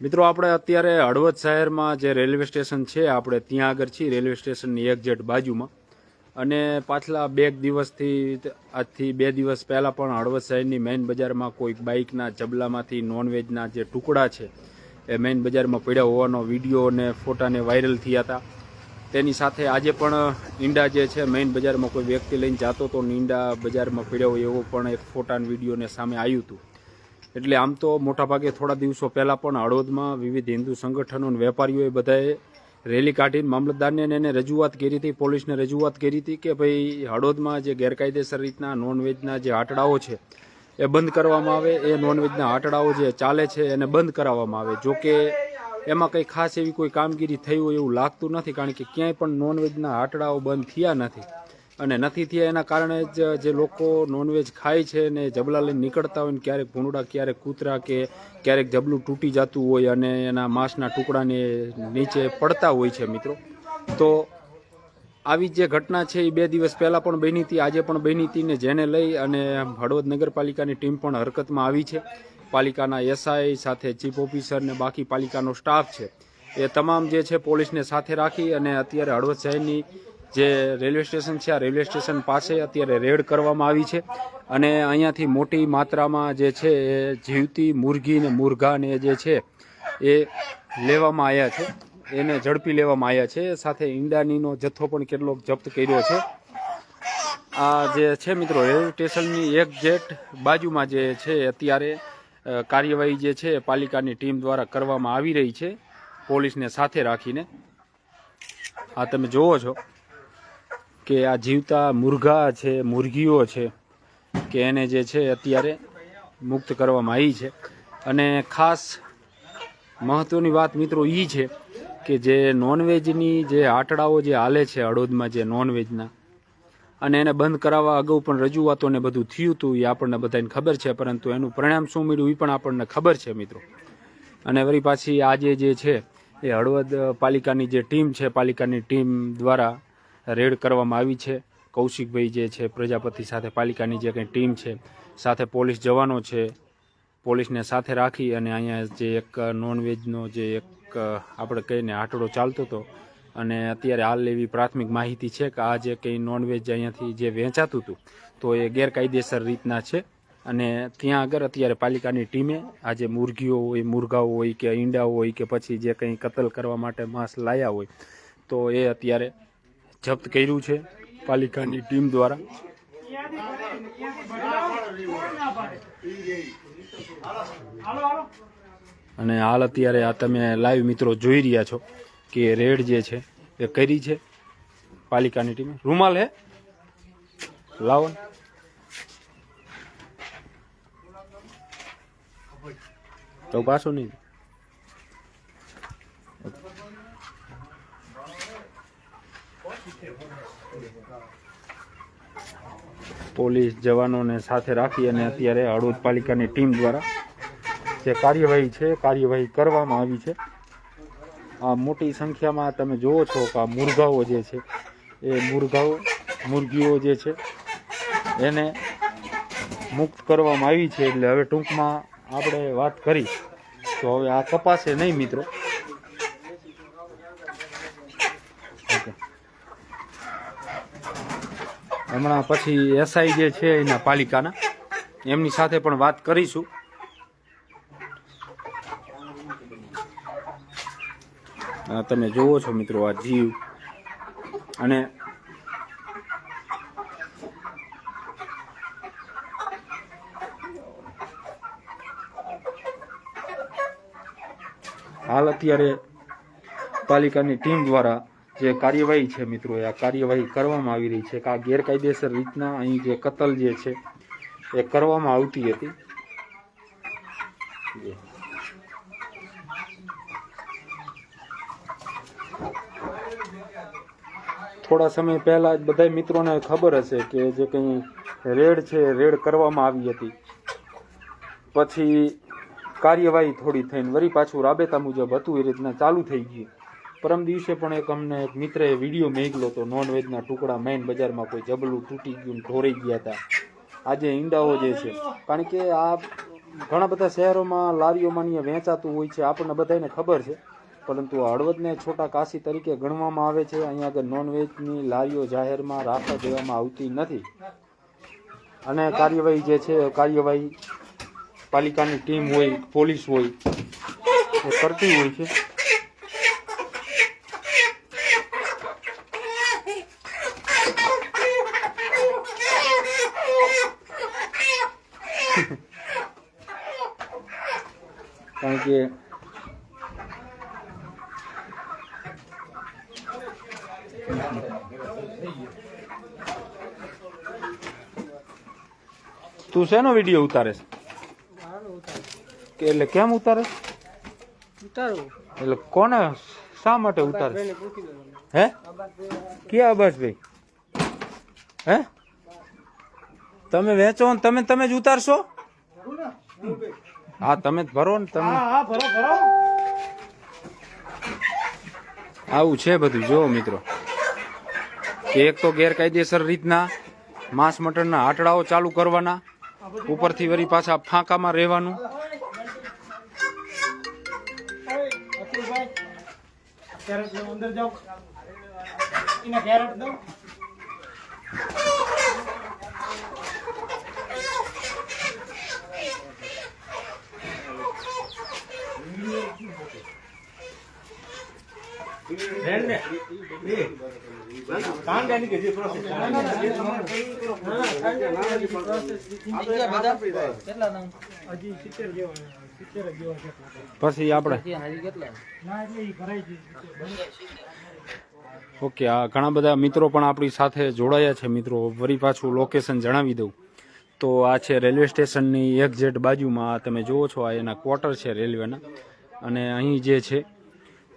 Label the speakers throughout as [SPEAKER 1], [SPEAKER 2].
[SPEAKER 1] મિત્રો, આપણે અત્યારે હળવદ શહેરમાં જે રેલવે સ્ટેશન છે, આપણે ત્યાં આગળ છીએ, રેલવે સ્ટેશનની એક્ઝેટ બાજુમાં. અને પાછલા બે દિવસથી આજથી બે દિવસ પહેલાં પણ હળવદ શહેરની મેઇન બજારમાં કોઈક બાઇકના જબલામાંથી નોનવેજના જે ટુકડા છે, એ મેઇન બજારમાં પડ્યા હોવાનો વીડિયો અને ફોટાને વાયરલ થયા હતા. તેની સાથે આજે પણ ઈંડા જે છે, મેઇન બજારમાં કોઈ વ્યક્તિ લઈને જતો તો ઈંડા બજારમાં પડ્યો એવો પણ એક ફોટા વિડીયોને સામે આવ્યું હતું. એટલે આમ તો મોટાભાગે થોડા દિવસો પહેલાં પણ હળવદમાં વિવિધ હિન્દુ સંગઠનો અને વેપારીઓએ બધાએ રેલી કાઢીને મામલતદારને એને રજૂઆત કરી હતી, પોલીસને રજૂઆત કરી હતી કે ભાઈ હળવદમાં જે ગેરકાયદેસર રીતના નોનવેજના જે આટડાઓ છે એ બંધ કરવામાં આવે, એ નોનવેજના આટડાઓ જે ચાલે છે એને બંધ કરાવવામાં આવે. જો કે એમાં કંઈ ખાસ એવી કોઈ કામગીરી થઈ હોય એવું લાગતું નથી, કારણ કે ક્યાંય પણ નોનવેજના આટડાઓ બંધ થયા નથી. અને નથી થયા એના કારણે જ જે લોકો નોનવેજ ખાય છે ને જબલા લઈને નીકળતા હોય ને ક્યારેક ભૂંડા ક્યારેક કૂતરા કે ક્યારેક જબલું તૂટી જતું હોય અને એના માંસના ટુકડાને નીચે પડતા હોય છે મિત્રો. તો આવી જે ઘટના છે એ બે દિવસ પહેલાં પણ બની હતી, આજે પણ બની હતી ને જેને લઈ અને હળવદ નગરપાલિકાની ટીમ પણ હરકતમાં આવી છે. પાલિકાના એસઆઈ સાથે ચીફ ઓફિસર ને બાકી પાલિકાનો સ્ટાફ છે. એ તમામ જે છે પોલીસને સાથે રાખી અને અત્યારે હળવદ શહેરની જે રેલવે સ્ટેશન છે, આ રેલવે સ્ટેશન પાસે અત્યારે રેડ કરવામાં આવી છે અને અહીંયાથી મોટી માત્રામાં જે છે એ જીવતી મુરઘી ને મુરઘાને જે છે એ લેવામાં આવ્યા છે. એને ઝડપી લેવામાં આવ્યા છે. સાથે ઈંડાનીનો જથ્થો પણ કેટલોક જપ્ત કર્યો છે. આ જે છે મિત્રો, રેલવે સ્ટેશનની એક જેટ બાજુમાં જે છે અત્યારે કાર્યવાહી જે છે પાલિકાની ટીમ દ્વારા કરવામાં આવી રહી છે. પોલીસને સાથે રાખીને. આ તમે જુઓ છો. કે આ જીવતા મુરઘા છે, મુર્ગીઓ છે, કે એને જે છે અત્યારે મુક્ત કરવામાં આવી છે. અને ખાસ મહત્વની વાત મિત્રો એ છે કે જે નોનવેજની જે આટડાઓ જે હાલે છે હળોદમાં જે નોનવેજના અને એને બંધ કરાવવા અગાઉ પણ રજૂઆતો ને બધું થયું હતું એ આપણને બધાને ખબર છે, પરંતુ એનું પરિણામ શું મળ્યું એ પણ આપણને ખબર છે મિત્રો. અને વળી પાછી આજે જે છે એ હળવદ પાલિકાની જે ટીમ છે, પાલિકાની ટીમ દ્વારા રેડ કરવામાં આવી છે. કૌશિકભાઈ જે છે, પ્રજાપતિ સાથે પાલિકાની જે કંઈ ટીમ છે, સાથે પોલીસ જવાનો છે, પોલીસને સાથે રાખી અને અહીંયા જે એક નોનવેજનો જે એક, આપણે કહીને આટડો ચાલતો હતો અને અત્યારે હાલ એવી પ્રાથમિક માહિતી છે કે આ જે કંઈ નોનવેજ અહીંયાથી જે વેચાતું હતું, તો એ ગેરકાયદેસર રીતના છે. અને ત્યાં આગળ અત્યારે પાલિકાની ટીમે આ જે મુરગીઓ હોય, મુરઘાઓ હોય કે ઈંડાઓ હોય કે પછી જે કંઈ કતલ કરવા માટે માંસ લાયા હોય, તો એ અત્યારે જપ્ત કર્યું છે પાલિકાની ટીમ દ્વારા? અને હાલ અત્યારે આ તમે લાઈવ મિત્રો જોઈ રહ્યા છો કે રેડ જે છે એ કરી છે પાલિકાની ટીમે. રૂમાલ હે? લાવો. તો પાછો નહીં. પોલીસ જવાનોને સાથે રાખી અને અત્યારે હળવદ પાલિકાની ટીમ દ્વારા જે કાર્યવાહી છે, કાર્યવાહી કરવામાં આવી છે. આ મોટી સંખ્યામાં તમે જુઓ છો કે આ મુરઘાઓ જે છે, એ મુરઘાઓ મુરગીઓ જે છે, એને મુક્ત કરવામાં આવી છે. એટલે હવે ટૂંકમાં આપણે વાત કરી. તો હવે આ કપાશે નહીં, મિત્રો. ઓકે. હમણાં પછી એસઆઈ જે છે એના પાલિકાના, એમની સાથે પણ વાત કરીશું. તમે જોવો છો મિત્રો આ જીવ. અને હાલ અત્યારે પાલિકાની ટીમ દ્વારા જે કાર્યવાહી છે મિત્રો આ કાર્યવાહી કરવામાં આવી રહી છે કે આ ગેરકાયદેસર રીતના અહીં જે કતલ જે છે, એ કરવામાં આવતી હતી. થોડા સમય પહેલા જ બધા મિત્રોને ખબર હશે કે જે કંઈ રેડ છે રેડ કરવામાં આવી હતી. પછી કાર્યવાહી થોડી થઈને વળી પાછું રાબેતા મુજબ હતું, એ રીતના ચાલુ થઈ ગયું. પરમ દિવસે પણ એક અમને એક મિત્રએ વીડિયો મેકલો હતો નોનવેજના ટુકડા મેઇન બજારમાં કોઈ જબલું તૂટી ગયું ઢોરાઈ ગયા હતા આજે ઈંડાઓ જે છે, કારણ કે આ ઘણા બધા શહેરોમાં લારીઓમાં અહીંયા વેચાતું હોય છે, આપણને બધાને ખબર છે. પરંતુ હળવદને છોટા કાશી તરીકે ગણવામાં આવે છે, અહીંયા આગળ નોનવેજની લારીઓ જાહેરમાં રાખવા દેવામાં આવતી નથી. અને કાર્યવાહી જે છે, કાર્યવાહી પાલિકાની ટીમ હોય, પોલીસ હોય, એ કરતી હોય છે. કે તું શેનો વીડિયો ઉતારે છે? કે એટલે કેમ ઉતારે છે? એટલે કોને શા માટે ઉતારે? હે? કે અબાસભાઈ? હે? તમે વેચો ને તમે તમે જ ઉતારશો? હા તમે જ ભરો ને તમે.
[SPEAKER 2] હા ભરો ભરો.
[SPEAKER 1] આવું છે બધું જો મિત્રો. એક તો ગેરકાયદેસર રીતના માંસ મટનના આટડાઓ ચાલુ કરવાના ઉપરથી વરી પાછા ફાંકામાં રહેવાનું.
[SPEAKER 2] અંદર જાઓ. એના કેરેટ દઉં
[SPEAKER 1] પછી આપણે. ઓકે આ ઘણા બધા મિત્રો પણ આપણી સાથે જોડાયા છે. મિત્રો વરી પાછું લોકેશન જણાવી દઉં. તો આ છે રેલવે સ્ટેશનની એક્ઝેટ બાજુમાં તમે જુઓ છો, આ એના ક્વાર્ટર છે રેલવેના અને અહીં જે છે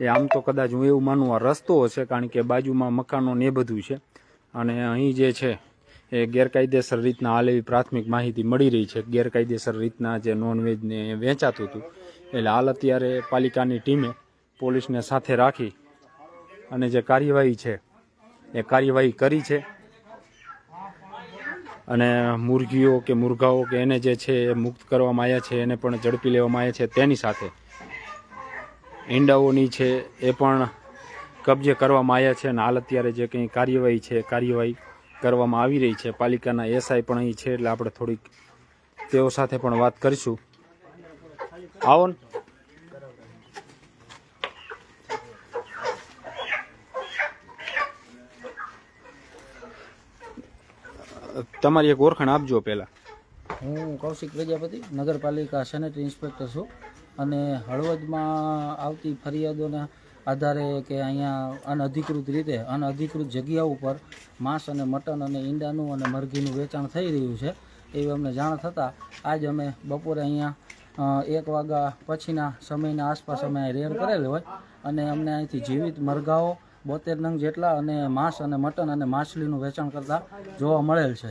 [SPEAKER 1] એ આમ તો કદાચ હું એવું માનું આ રસ્તો હશે કારણ કે બાજુમાં મકાનો ને બધું છે. અને અહીં જે છે, એ ગેરકાયદેસર રીતના હાલ એવી પ્રાથમિક માહિતી મળી રહી છે. ગેરકાયદેસર રીતના જે નોનવેજને વેચાતું હતું. એટલે હાલ અત્યારે પાલિકાની ટીમે પોલીસને સાથે રાખી અને જે કાર્યવાહી છે, એ કાર્યવાહી કરી છે. અને મુરગીઓ કે મુરઘાઓ કે એને જે છે, એ મુક્ત કરવામાં આવ્યા છે, એને પણ ઝડપી લેવામાં આવ્યા છે તેની સાથે. ઈંડાઓની છે, એ પણ કબજે કરવામાં આવ્યા છે અને હાલ અત્યારે જે કંઈ કાર્યવાહી છે કાર્યવાહી કરવામાં આવી રહી છે. પાલિકાના એસઆઈ પણ અહીં છે એટલે આપણે થોડીક તેઓ સાથે પણ વાત કરીશું. આવો ને. તમારી એક ઓળખાણ આપજો પહેલા.
[SPEAKER 3] હું કૌશિક પ્રજાપતિ, નગરપાલિકા સેનેટરી ઇન્સ્પેક્ટર છું. અને હળવદમાં આવતી ફરિયાદોના આધારે કે અહીંયા અનઅધિકૃત રીતે અનઅધિકૃત જગ્યા ઉપર માંસ અને મટન અને ઈંડાનું અને મરઘીનું વેચાણ થઈ રહ્યું છે, એવી અમને જાણ થતાં આજ અમે બપોરે અહીંયા એક વાગ્યા પછીના સમયના આસપાસ અમે રેડ કરેલ હોય અને અમને અહીંથી જીવિત મરઘાઓ બોતેર નંગ જેટલા અને માંસ અને મટન અને માછલીનું વેચાણ કરતા જોવા મળેલ છે.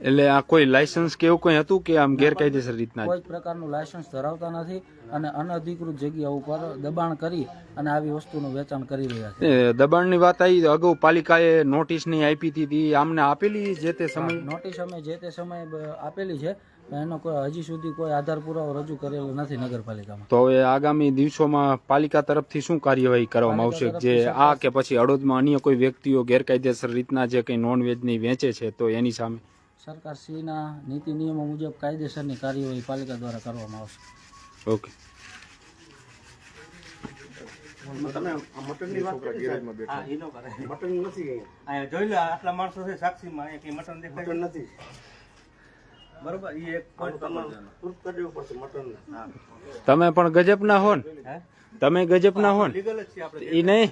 [SPEAKER 1] એટલે આ કોઈ લાયસન્સ કે એવું કંઈ હતું કે આમ ગેરકાયદેસર રીતના
[SPEAKER 3] કોઈ જ પ્રકારનું લાયસન્સ ધરાવતા નથી અને અનધિકૃત જગ્યા ઉપર દબાણ કરી અને આવી વસ્તુનું વેચાણ કરી રહ્યા છે.
[SPEAKER 1] દબાણની વાત આવી અગાઉ પાલિકાએ નોટિસ નહીં આપી હતી આમને આપેલી જે તે સમય?
[SPEAKER 3] નોટિસ અમે જે તે સમયે આપેલી છે એનો કોઈ હજી સુધી કોઈ આધાર પુરાવો રજૂ કરેલો નથી નગરપાલિકામાં.
[SPEAKER 1] તો હવે આગામી દિવસોમાં પાલિકા તરફથી શું કાર્યવાહી કરવામાં આવશે? જે આ કે પછી અડોદમાં અન્ય કોઈ વ્યક્તિઓ ગેરકાયદેસર રીતના જે કંઈ નોનવેજની વેચે છે તો એની સામે?
[SPEAKER 3] સરકારશ્રીના નીતિ નિયમો મુજબ કાયદેસરની કાર્યવાહી પાલિકા દ્વારા કરવામાં આવશે.
[SPEAKER 1] ઓકે. તમે પણ ગજબના હો ને
[SPEAKER 4] હે
[SPEAKER 1] તમે ગજબના હો? ને
[SPEAKER 4] લીગલ જ છે આપણે
[SPEAKER 1] એ નહીં?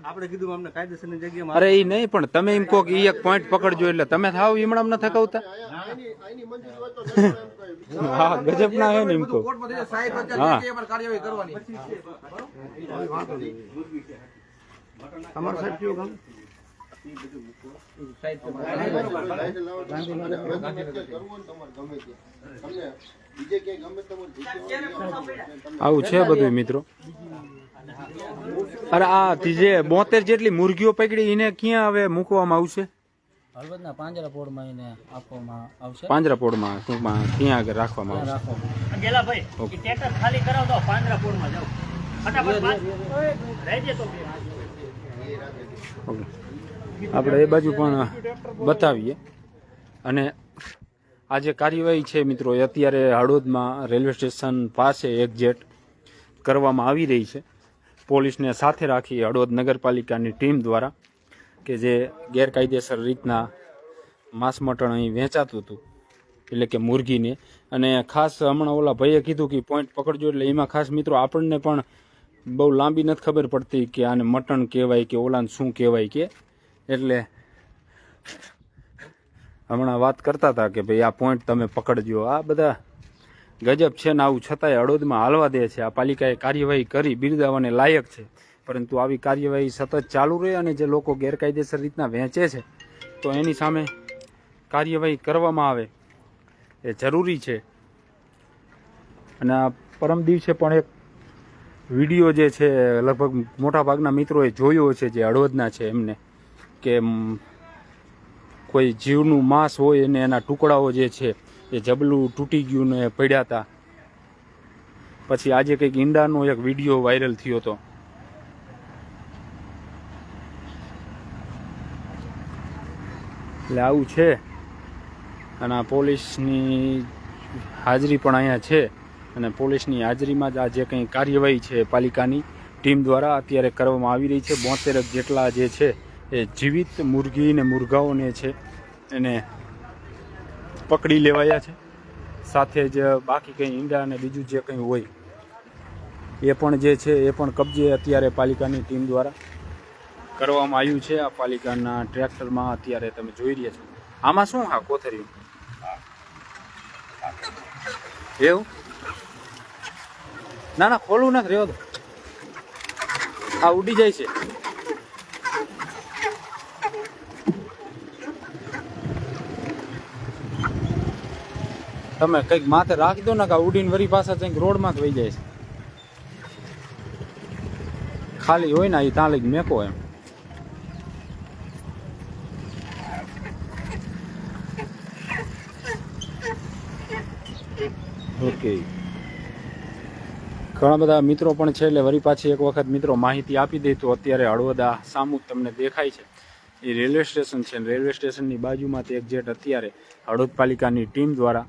[SPEAKER 4] આપણે કીધું અમને કાયદેસરની જગ્યામાં
[SPEAKER 1] અરે એ નહીં પણ તમે એમ કહો કે ઈ એક પોઈન્ટ પકડજો એટલે તમે થાવ ઈમણામ ન થકાવતા. હા ગજબના હે ને એમ કહું. હા.
[SPEAKER 4] તમારો સાહેબ કયું ગામ
[SPEAKER 1] આવું છે બધું મિત્રો? અરે આ જે બોતેર જેટલી મુરગીઓ પકડી એને ક્યાં હવે મૂકવામાં આવશે?
[SPEAKER 3] હળવદના પાંજરાપોળમાં એને આપવામાં આવશે.
[SPEAKER 1] પાંજરાપોળમાં ટૂંકમાં ત્યાં આગળ રાખવામાં આવશે?
[SPEAKER 4] ગેલા ભાઈ ટ્રેક્ટર ખાલી કરાવ દો પાંજરાપુરમાં જાવ ફટાફટ રહેજે તો
[SPEAKER 1] ઓકે. આપણે એ બાજુ પણ બતાવીએ. અને આ જે કાર્યવાહી છે મિત્રો, એ અત્યારે હળવદમાં રેલવે સ્ટેશન પાસે એક્ઝેટ કરવામાં આવી રહી છે. પોલીસને સાથે રાખી હળવદ નગરપાલિકાની ટીમ દ્વારા કે જે ગેરકાયદેસર રીતના માંસ મટણ અહીં વેચાતું હતું, એટલે કે મુરગીને. અને ખાસ હમણાં ઓલા ભાઈએ કીધું કે પોઈન્ટ પકડજો એટલે એમાં ખાસ મિત્રો આપણને પણ બહુ લાંબી નથી ખબર પડતી કે આને મટણ કહેવાય કે ઓલાને શું કહેવાય કે. એટલે હમણાં વાત કરતા હતા કે ભાઈ આ પોઈન્ટ તમે પકડજો. આ બધા ગજબ છે ને આવું છતાંય અડોદમાં હાલવા દે છે. આ પાલિકાએ કાર્યવાહી કરી બિરદાવાને લાયક છે. પરંતુ આવી કાર્યવાહી સતત ચાલુ રહે અને જે લોકો ગેરકાયદેસર રીતના વહેંચે છે, તો એની સામે કાર્યવાહી કરવામાં આવે એ જરૂરી છે. અને આ પરમ દિવસે પણ એક વીડિયો જે છે, લગભગ મોટાભાગના મિત્રોએ જોયો છે જે હળવદના છે એમને. કે કોઈ જીવનું માંસ હોય અને એના ટુકડાઓ જે છે, એ જબલું તૂટી ગયું ને પડ્યા હતા પછી આજે કંઈક ઈંડાનો એક વીડિયો વાયરલ થયો હતો એટલે આવું છે. અને આ પોલીસની હાજરી પણ અહીંયા છે. અને પોલીસની હાજરીમાં જ આ જે કંઈ કાર્યવાહી છે પાલિકાની ટીમ દ્વારા અત્યારે કરવામાં આવી રહી છે. બોતેર જેટલા જે છે એ જીવિત મુરગી ને મુરગાઓને છે એને પકડી લેવાયા છે. સાથે જ બાકી કંઈ ઈંડા અને બીજું જે કંઈ હોય, એ પણ જે છે એ પણ કબજે અત્યારે પાલિકાની ટીમ દ્વારા કરવામાં આવ્યું છે. આ પાલિકાના ટ્રેક્ટરમાં અત્યારે તમે જોઈ રહ્યા છો. આમાં શું હા, કોથર્યું? એવું? ના ના ખોલવું નથી રહ્યો આ ઉડી જાય છે. તમે કંઈક માથે રાખી દો ને કે ઉડીને વરી પાછા કંઈક રોડમાં જ વહી જાય છે. ખાલી હોય ને એ ત્યાં લઈ મેકો એમ. ઓકે. ઘણા બધા મિત્રો પણ છે એટલે વરી પાછી એક વખત મિત્રો માહિતી આપી દે તો અત્યારે હળવદા સામુ તમને દેખાય છે. એ રેલવે સ્ટેશન છે રેલવે સ્ટેશનની બાજુમાં તે એક્ઝેટ અત્યારે હળવદ પાલિકાની ટીમ દ્વારા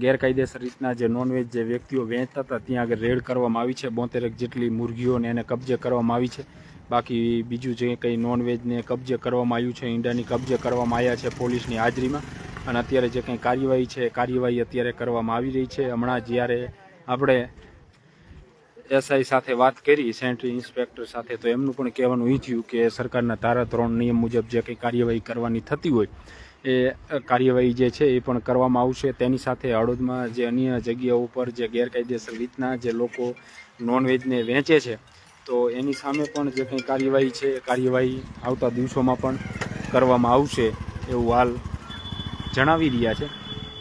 [SPEAKER 1] ગેરકાયદેસર રીતના જે નોનવેજ જે વ્યક્તિઓ વેચતા હતા, ત્યાં આગળ રેડ કરવામાં આવી છે. બોતેરક જેટલી મુરગીઓને એને કબજે કરવામાં આવી છે. બાકી બીજું જે કંઈ નોનવેજને કબજે કરવામાં આવ્યું છે, ઈંડાની કબજે કરવામાં આવ્યા છે પોલીસની હાજરીમાં. અને અત્યારે જે કંઈ કાર્યવાહી છે કાર્યવાહી અત્યારે કરવામાં આવી રહી છે. હમણાં જ્યારે આપણે એસઆઈ સાથે વાત કરી, સેન્ટ્રી ઇન્સ્પેક્ટર સાથે, તો એમનું પણ કહેવાનું એ થયું કે સરકારના ધારા ત્રણ નિયમ મુજબ જે કંઈ કાર્યવાહી કરવાની થતી હોય એ કાર્યવાહી જે છે એ પણ કરવામાં આવશે. તેની સાથે હળોદમાં જે અન્ય જગ્યાઓ પર જે ગેરકાયદેસર રીતના જે લોકો નોનવેજને વેચે છે, તો એની સામે પણ જે કંઈ કાર્યવાહી છે કાર્યવાહી આવતા દિવસોમાં પણ કરવામાં આવશે એવું હાલ જણાવી રહ્યા છે.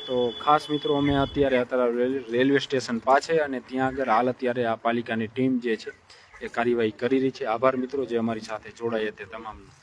[SPEAKER 1] તો ખાસ મિત્રો, અમે અત્યારે અત્યારે રેલવે સ્ટેશન પાસે અને ત્યાં આગળ હાલ અત્યારે આ પાલિકાની ટીમ જે છે એ કાર્યવાહી કરી રહી છે. આભાર મિત્રો, જે અમારી સાથે જોડાયા તે તમામનો.